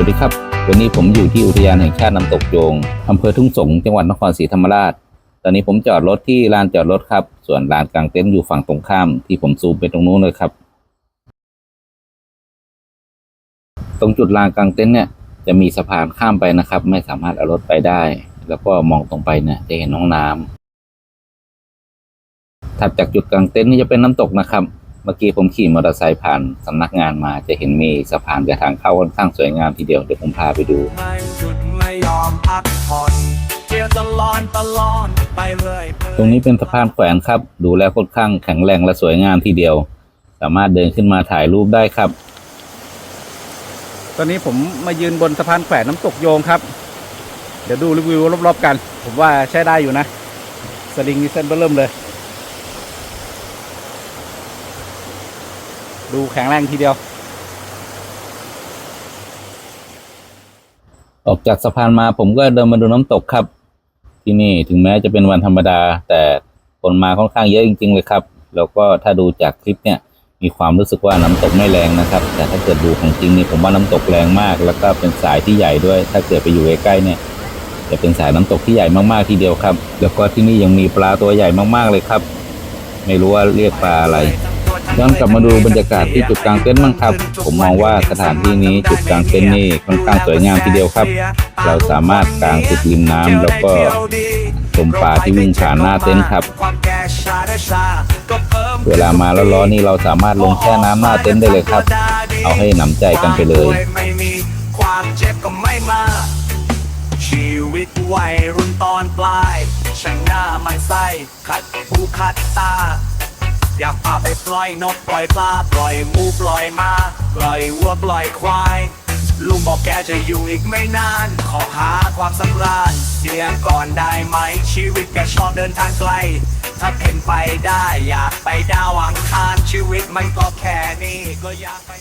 วัสดีครับ วันนี้ผมอยู่ที่อุทยานแห่งชาติน้ำตกโยงอำเภอทุ่งสงจังหวัดนครศรีธรรมราช ตอนนี้ผมจอดรถที่ลานจอดรถครับ ส่วนลานกลางเต็นท์อยู่ฝั่งตรงข้าม ที่ผมซูมไปตรงนู้นเลยครับ ตรงจุดลานกลางเต็นท์เนี่ยจะมีสะพานข้ามไปนะครับ ไม่สามารถเอารถไปได้ แล้วก็มองตรงไปเนี่ยจะเห็นน้องน้ำถัดจากจุดกลางเต็นท์นี่จะเป็นน้ำตกนะครับ มื่อกี้ผมขี่มอเตอร์ไซค์ผ่านสำนักงานมาจะเห็นมีสะพานกับทางเข้าค่อนข้างสวยงามทีเดียวเดี๋ยวผมพาไปดูไม่หยุดไม่ยอมพักผ่อนเที่ยวตลอดตลอดไปเลยตรงนี้เป็นสะพานแขวนครับ ดูแล้วค่อนข้างแข็งแรงและสวยงามทีเดียว สามารถเดินขึ้นมาถ่ายรูปได้ครับ ตอนนี้ผมมายืนบนสะพานแขวนน้ำตกโยงครับ เดี๋ยวดูรีวิวรอบๆกัน ผมว่าใช้ได้อยู่นะสลิงนี่เส้นเบอร์เริ่มเลย ดูแข็งแรงทีเดียว ออกจากสะพานมาผมก็เดินมาดูน้ำตกครับ ที่นี่ถึงแม้จะเป็นวันธรรมดา แต่คนมาค่อนข้างเยอะจริง ๆ เลยครับ แล้วก็ถ้าดูจากคลิปเนี่ยมีความรู้สึกว่าน้ำตกไม่แรงนะครับ แต่ถ้าเกิดดูของจริงนี่ผมว่าน้ำตกแรงมาก แล้วก็เป็นสายที่ใหญ่ด้วย ถ้าเกิดไปอยู่ใกล้ๆเนี่ยจะเป็นสายน้ำตกที่ใหญ่มากๆทีเดียวครับ แล้วก็ที่นี่ยังมีปลาตัวใหญ่มากๆเลยครับ ไม่รู้ว่าเรียกปลาอะไร ย้อนกลับมาดูบรรยากาศที่จุดกลางเต็นท์บ้างครับ ผมมองว่าสถานที่นี้จุดกลางเต็นท์นี่ค่อนข้างสวยงามทีเดียวครับ เราสามารถกางติดริมน้ำแล้วก็ชมปลาที่วิ่งผ่านหน้าเต็นท์ครับ เวลามาแล้วร้อนนี่เราสามารถลงแช่น้ำหน้าเต็นท์ได้เลยครับ เอาให้หนำใจกันไปเลยความเจ็บก็ไม่มาชีวิตวัยรุ่นตอนปลายช่างหน้าไม่ใส่คัดผู้คัดตา อยากพาไปปล่อยนกปล่อยปลาปล่อยมูปล่อยมาปล่อยวัวปล่อยควาย ลุงบอกแกจะอยู่อีกไม่นาน ขอหาความสำราญเสียก่อนได้ไหมชีวิตแกชอบเดินทางไกล ถ้าเป็นไปได้อยากไปดาวอังคารชีวิตมันก็แค่นี้ก็อยากไป